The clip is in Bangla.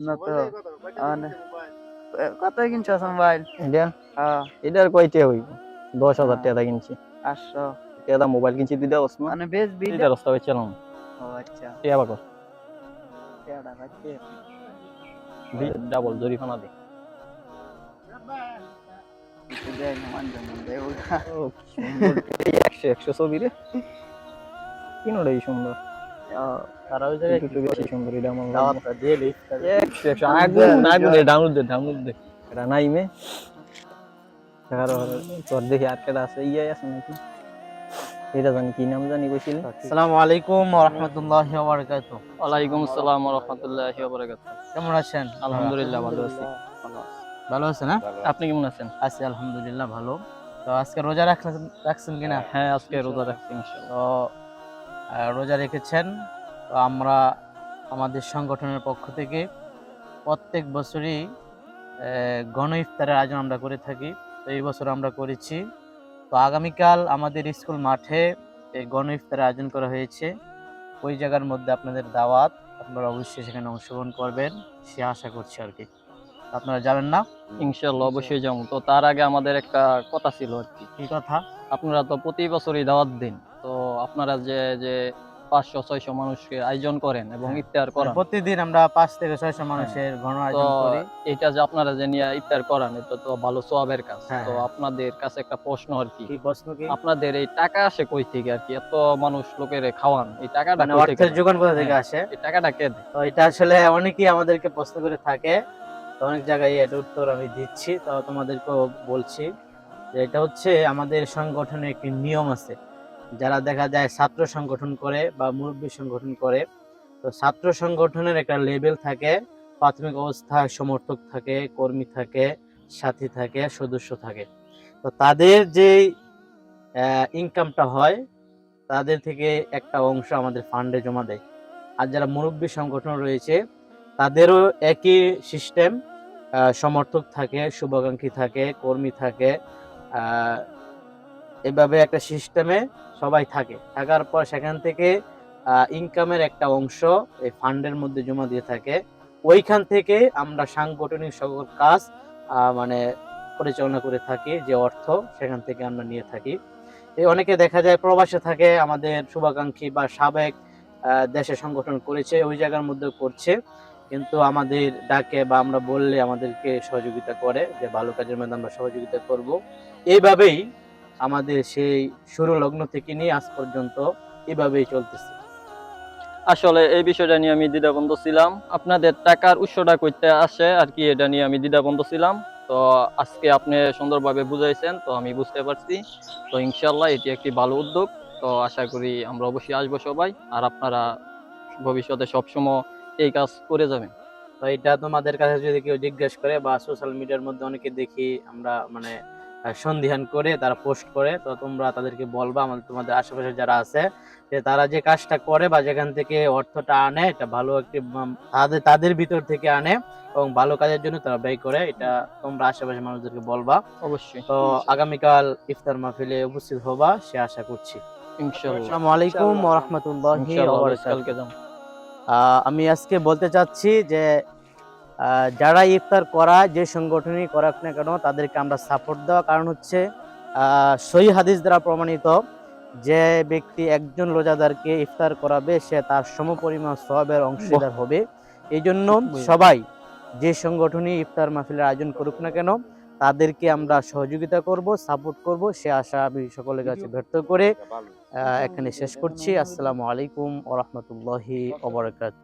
না তো। আনে কত কিনছো মোবাইল এটা? হ্যাঁ। এটার কয়টা হইব? দশ হাজার টাকা কিনছি। টাকা মোবাইল কিনছি মানে বেশ বিল দুইটা রাস্তা বেচালাম ও আচ্ছা। বাকো ডাবল দি। এই একশো একশো ছবি রে। কিনোটাই সুন্দর? তারা ওই একটু একটু বেশি সুন্দর এটা আমার দাওয়াতটা দিয়ে লিস্ট একশো একশো আগুন আগুন ডাউনলোড দে ডাউনলোড দে এটা নাই মে। আর তোর দেখি আর কেটা আছে ইয়ে আছে নাকি? এটা জানি কি নাম জানি কইছিলি? আসসালামু আলাইকুম ওয়া রাহমাতুল্লাহি ওয়া বারাকাতুহু। ওয়ালাইকুম আসসালাম ওয়া রাহমাতুল্লাহি ওয়া বারাকাতুহু। কেমন আছেন? আলহামদুলিল্লাহ ভালো আছি। ভালো আছেন আপনি কেমন আছেন? আছি আলহামদুলিল্লাহ ভালো। তো আজকে রোজা রাখছেন রাখছেন কিনা? হ্যাঁ আজকে রোজা রাখছি ইনশাআল্লাহ। রোজা রেখেছেন। তো আমরা আমাদের সংগঠনের পক্ষ থেকে প্রত্যেক বছরই গণ ইফতারের আয়োজন আমরা করে থাকি। তো এই বছর আমরা করেছি। তো আগামীকাল আমাদের স্কুল মাঠে এই গণ ইফতারের আয়োজন করা হয়েছে। ওই জায়গার মধ্যে আপনাদের দাওয়াত আপনারা অবশ্যই সেখানে অংশগ্রহণ করবেন সে আশা করছি আর কি। আপনারা যাবেন না? ইনশাআল্লাহ অবশ্যই যাব তো তার আগে আমাদের একটা কথা ছিল আর কি। কি কথা? আপনারা তো প্রতি বছরই দাওয়াত দিন। আপনারা যে যে পাঁচশো ছয়শো মানুষকে আয়োজন করেন এবং হ্যাঁ। ইফতার করান। প্রতিদিন আমরা পাঁচ থেকে ছয়শো মানুষের আয়োজন করি। এটা যে আপনারা যে নিয়ে ইফতার করান এটা তো ভালো সোয়াবের কাজ। হ্যাঁ, তো হ্যাঁ। আপনাদের কাছে একটা প্রশ্ন আর কি। আপনাদের এই টাকা আসে কই থেকে আর কি? এত মানুষ লোকের খাওয়ান এই টাকাটা মানে অর্থের যোগান কোথা থেকে হ্যাঁ। আসে? এই টাকাটা কে তো এটা আসলে অনেকেই আমাদেরকে প্রশ্ন করে থাকে। তো অনেক জায়গায় এর উত্তর আমি দিচ্ছি। তো তোমাদেরকেও বলছি যে এটা হচ্ছে আমাদের সংগঠনের একটি নিয়ম আছে। যারা দেখা যায় ছাত্র সংগঠন করে বা মুরব্বী সংগঠন করে, তো ছাত্র সংগঠনের একটা লেভেল থাকে, প্রাথমিক অবস্থায় সমর্থক থাকে, কর্মী থাকে, সাথী থাকে, সদস্য থাকে। তো তাদের যে ইনকামটা হয়, তাদের থেকে একটা অংশ আমাদের ফান্ডে জমা দেয়। আর যারা মুরব্বী সংগঠন রয়েছে, তাদেরও একই সিস্টেম সমর্থক থাকে, শুভাকাঙ্ক্ষী থাকে, কর্মী থাকে এভাবে একটা সিস্টেমে সবাই থাকে। থাকার পর সেখান থেকে ইনকামের একটা অংশ এই ফান্ডের মধ্যে জমা দিয়ে থাকে। ওইখান থেকে আমরা সাংগঠনিক সকল কাজ মানে পরিচালনা করে থাকি, যে অর্থ সেখান থেকে আমরা নিয়ে থাকি। এই অনেকে দেখা যায় প্রবাসে থাকে, আমাদের শুভাকাঙ্ক্ষী বা সাবেক দেশে সংগঠন করেছে, ওই জায়গার মধ্যে করছে। কিন্তু আমাদের ডাকে বা আমরা বললে আমাদেরকে সহযোগিতা করে যে ভালো কাজের মধ্যে আমরা সহযোগিতা করব। এইভাবেই আমাদের সেই শুরু লগ্ন থেকে নিয়ে আজ পর্যন্ত এইভাবেই চলতেছে। আসলে এই বিষয়টা নিয়ে আমি দ্বিধাবন্ধ ছিলাম। আপনাদের টাকার উৎসটা করতে আসে আর কি এটা নিয়ে আমি দ্বিধাবন্ধ ছিলাম। তো আজকে আপনি সুন্দরভাবে বুঝাইছেন তো আমি বুঝতে পারছি। তো ইনশাল্লাহ এটি একটি ভালো উদ্যোগ। তো আশা করি আমরা অবশ্যই আসব সবাই আর আপনারা ভবিষ্যতে সবসময় এই কাজ করে যাবেন। তো এটা তোমাদের কাছে যদি কেউ জিজ্ঞেস করে বা সোশ্যাল মিডিয়ার মধ্যে অনেকে দেখি আমরা মানে সন্ধিহান করে তারা পোস্ট করে। তো তোমরা তাদেরকে বলবা আমাদের তোমাদের আশেপাশে যারা আছে যে তারা যে কাজটা করে বা যেখান থেকে অর্থটা আনে এটা ভালো একটি তাদের তাদের ভিতর থেকে আনে এবং ভালো কাজের জন্য তারা ব্যয় করে এটা তোমরা আশেপাশে মানুষদেরকে বলবা। অবশ্যই। তো আগামীকাল ইফতার মাহফিলে উপস্থিত হবা সে আশা করছি। আসসালামু আলাইকুম ওয়া রাহমাতুল্লাহি ওয়া বারাকাতুহু। আহ, আমি আজকে বলতে চাচ্ছি যে যারা ইফতার করা যে সংগঠনই করাক না কেন তাদেরকে আমরা সাপোর্ট দেওয়া। কারণ হচ্ছে সহি হাদিস দ্বারা প্রমাণিত যে ব্যক্তি একজন রোজাদারকে ইফতার করাবে সে তার সমপরিমাণ সবের অংশীদার হবে। এই জন্য সবাই যে সংগঠনই ইফতার মাহফিলের আয়োজন করুক না কেন তাদেরকে আমরা সহযোগিতা করব সাপোর্ট করব। সে আশা আমি সকলের কাছে ব্যর্থ করে এখানে শেষ করছি। আসসালামু আলাইকুম ওরহমতুল্লাহি ওবরাকাত